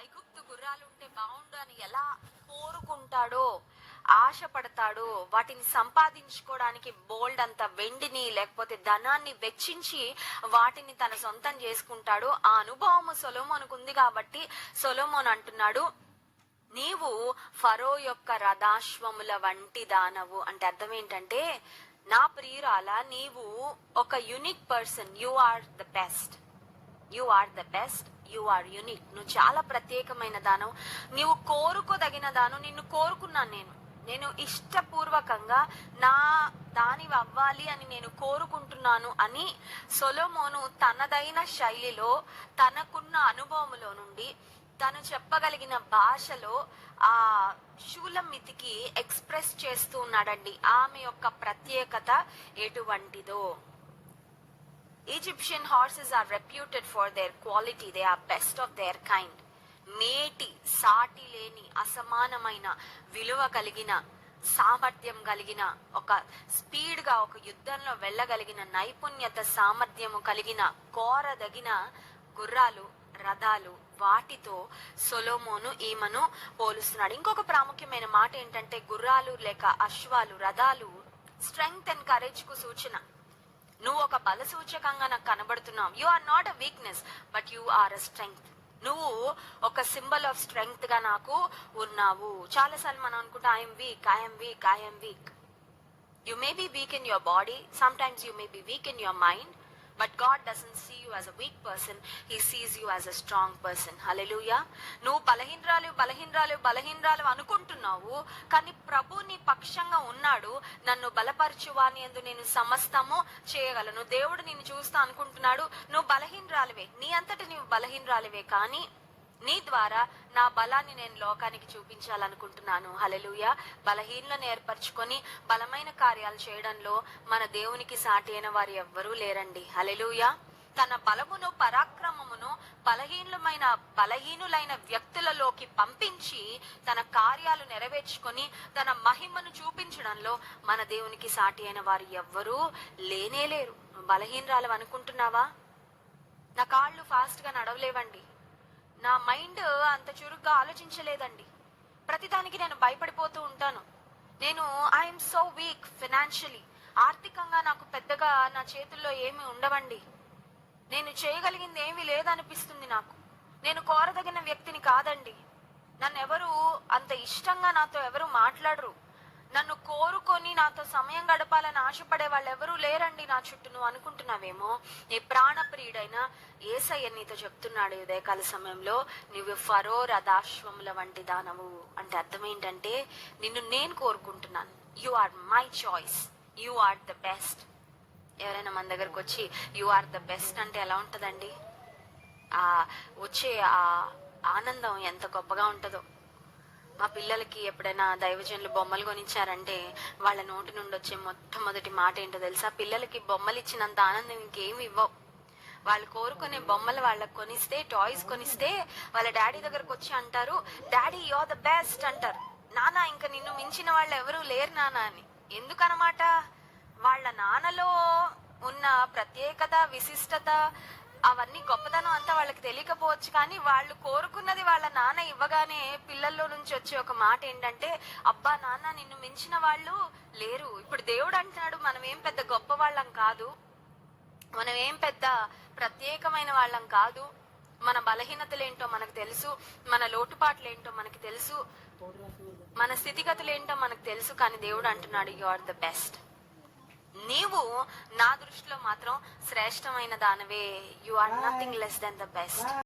ఐగుప్తు గుర్రాలు ఉంటే బాగుండు అని ఎలా కోరుకుంటాడో ఆశపడతాడో వాటిని సంపాదించుకోవడానికి బోల్డ్ అంత వెండిని లేకపోతే ధనాన్ని వెచ్చించి వాటిని తన సొంతం చేసుకుంటాడో ఆ అనుభవము సొలోమోనుకు ఉంది కాబట్టి సొలోమోన్ అంటున్నాడు నీవు ఫరో యొక్క రథాశ్వముల వంటి దానవు. అంటే అర్థం ఏంటంటే నా ప్రియురాల నీవు ఒక unique person. You are the best. You are the best. You are unique నువ్వు చాలా ప్రత్యేకమైన దానం నీవు కోరుకోదగిన దానం నిన్ను కోరుకున్నాను నేను. నేను ఇష్టపూర్వకంగా నా దాని అవ్వాలి అని నేను కోరుకుంటున్నాను అని సొలోమోను తనదైన శైలిలో తనకున్న అనుభవములో నుండి తను చెప్పగలిగిన భాషలో ఆ శూలమితికి ఎక్స్ప్రెస్ చేస్తూ ఉన్నాడండి. ఆమె యొక్క ప్రత్యేకత ఎటువంటిదో. Egyptian horses are reputed for their quality. They are best of their kind. మేటి సాటి లేని అసమానమైన విలువ కలిగిన సామర్థ్యం కలిగిన ఒక స్పీడ్గా ఒక యుద్ధంలో వెళ్ళగలిగిన నైపుణ్యత సామర్థ్యము కలిగిన కోరదగిన గుర్రాలు రథాలు వాటితో సొలోమోను ఈమెను పోలుస్తున్నాడు ఇంకొక ప్రాముఖ్యమైన మాట ఏంటంటే గుర్రాలు లేక అశ్వాలు రథాలు స్ట్రెంగ్త్ అండ్ కరేజ్కు సూచన నువ్వు ఒక బల సూచకంగా నాకు కనబడుతున్నావు. You are not a weakness but you are a strength నువ్వు ఒక సింబల్ ఆఫ్ స్ట్రెంగ్త్గా నాకు ఉన్నావు. చాలాసార్లు మనం అనుకుంటా I'm weak I'm weak I'm weak you may be weak in your body some times you may be weak in your mind but God doesn't see you as a weak person he sees you as a strong person hallelujah నువ్వు బలహీనరాలు బలహీనరాలు బలహీనరాలు అనుకుంటున్నావు. కానీ ప్రభు నీ పక్షంగా ఉన్నాడు. నన్ను బలపరచువాని ఎందు నేను సమస్తము చేయగలను. దేవుడు నిన్ను చూస్తా అనుకుంటున్నాడు. నువ్వు బలహీనరాలివే. నీ అంతటి నువ్వు బలహీనరాలివే. కానీ నీ ద్వారా నా బలాన్ని నేను లోకానికి చూపించాలనుకుంటున్నాను. హలలుయ బలహీనలను ఏర్పరచుకొని బలమైన కార్యాలు చేయడంలో మన దేవునికి సాటి అయిన వారు ఎవ్వరూ లేరండి. హలలుయ తన బలమును పరాక్రమమును బలహీనమైన బలహీనులైన వ్యక్తులలోకి పంపించి తన కార్యాలు నెరవేర్చుకొని తన మహిమను చూపించడంలో మన దేవునికి సాటి అయిన వారు ఎవ్వరూ లేనే లేరు. బలహీనరాలు అనుకుంటున్నావా? నా కాళ్ళు ఫాస్ట్గా నడవలేవండి. నా మైండ్ అంత చురుగ్గా ఆలోచించలేదండి. ప్రతిదానికి నేను భయపడిపోతూ ఉంటాను. నేను ఐఎమ్ సో వీక్ ఫినాన్షియలీ ఆర్థికంగా నాకు పెద్దగా నా చేతుల్లో ఏమి ఉండవండి. నేను చేయగలిగింది ఏమీ లేదనిపిస్తుంది నాకు. నేను కోరదగిన వ్యక్తిని కాదండి. నన్ను ఎవరు అంత ఇష్టంగా నాతో ఎవరు మాట్లాడరు. నన్ను కోరుకొని నాతో సమయం గడపాలని ఆశపడే వాళ్ళు ఎవరూ లేరండి నా చుట్టూ. నువ్వు అనుకుంటున్నావేమో? నీ ప్రాణప్రియుడైన ఏసయ్య నీతో చెప్తున్నాడు ఉదయకాల సమయంలో. నువ్వు ఫరో రథాశ్వముల వంటి దానవు. అంటే అర్థం ఏంటంటే నిన్ను నేను కోరుకుంటున్నాను. You are my choice you are the best ఎవరైనా మన దగ్గరకు వచ్చి యు ఆర్ ద బెస్ట్ అంటే ఎలా ఉంటుందండి? ఆ వచ్చే ఆ ఆనందం ఎంత గొప్పగా ఉంటుందో. మా పిల్లలకి ఎప్పుడైనా దైవజనులు బొమ్మలు కొనిచ్చారంటే వాళ్ళ నోటి నుండి వచ్చే మొట్టమొదటి మాట ఏంటో తెలుసా? పిల్లలకి బొమ్మలు ఇచ్చినంత ఆనందం ఇంకేమి ఇవ్వవు. వాళ్ళు కోరుకునే బొమ్మలు వాళ్ళకి కొనిస్తే టాయ్స్ కొనిస్తే వాళ్ళ డాడీ దగ్గరకు వచ్చి అంటారు daddy you are the best అంటారు. నానా ఇంకా నిన్ను మించిన వాళ్ళు ఎవరూ లేరు నానా అని. ఎందుకనమాట? వాళ్ళ నాన్నలో ఉన్న ప్రత్యేకత విశిష్టత అవన్నీ గొప్పతనం అంతా వాళ్ళకి తెలియకపోవచ్చు కానీ వాళ్ళు కోరుకున్నది వాళ్ళ నాన్న ఇవ్వగానే పిల్లల్లో నుంచి వచ్చే ఒక మాట ఏంటంటే అబ్బా నాన్న నిన్ను మించిన వాళ్ళు లేరు. ఇప్పుడు దేవుడు అంటున్నాడు మనం ఏం పెద్ద గొప్ప వాళ్ళం కాదు. మనం ఏం పెద్ద ప్రత్యేకమైన వాళ్ళం కాదు. మన బలహీనతలేంటో మనకు తెలుసు. మన లోటుపాట్లు ఏంటో మనకు తెలుసు. మన స్థితిగతులు ఏంటో మనకు తెలుసు. కానీ దేవుడు అంటున్నాడు యు ఆర్ ద బెస్ట్. నీవు నా దృష్టిలో మాత్రం శ్రేష్టమైన దానవే. You are nothing less than the best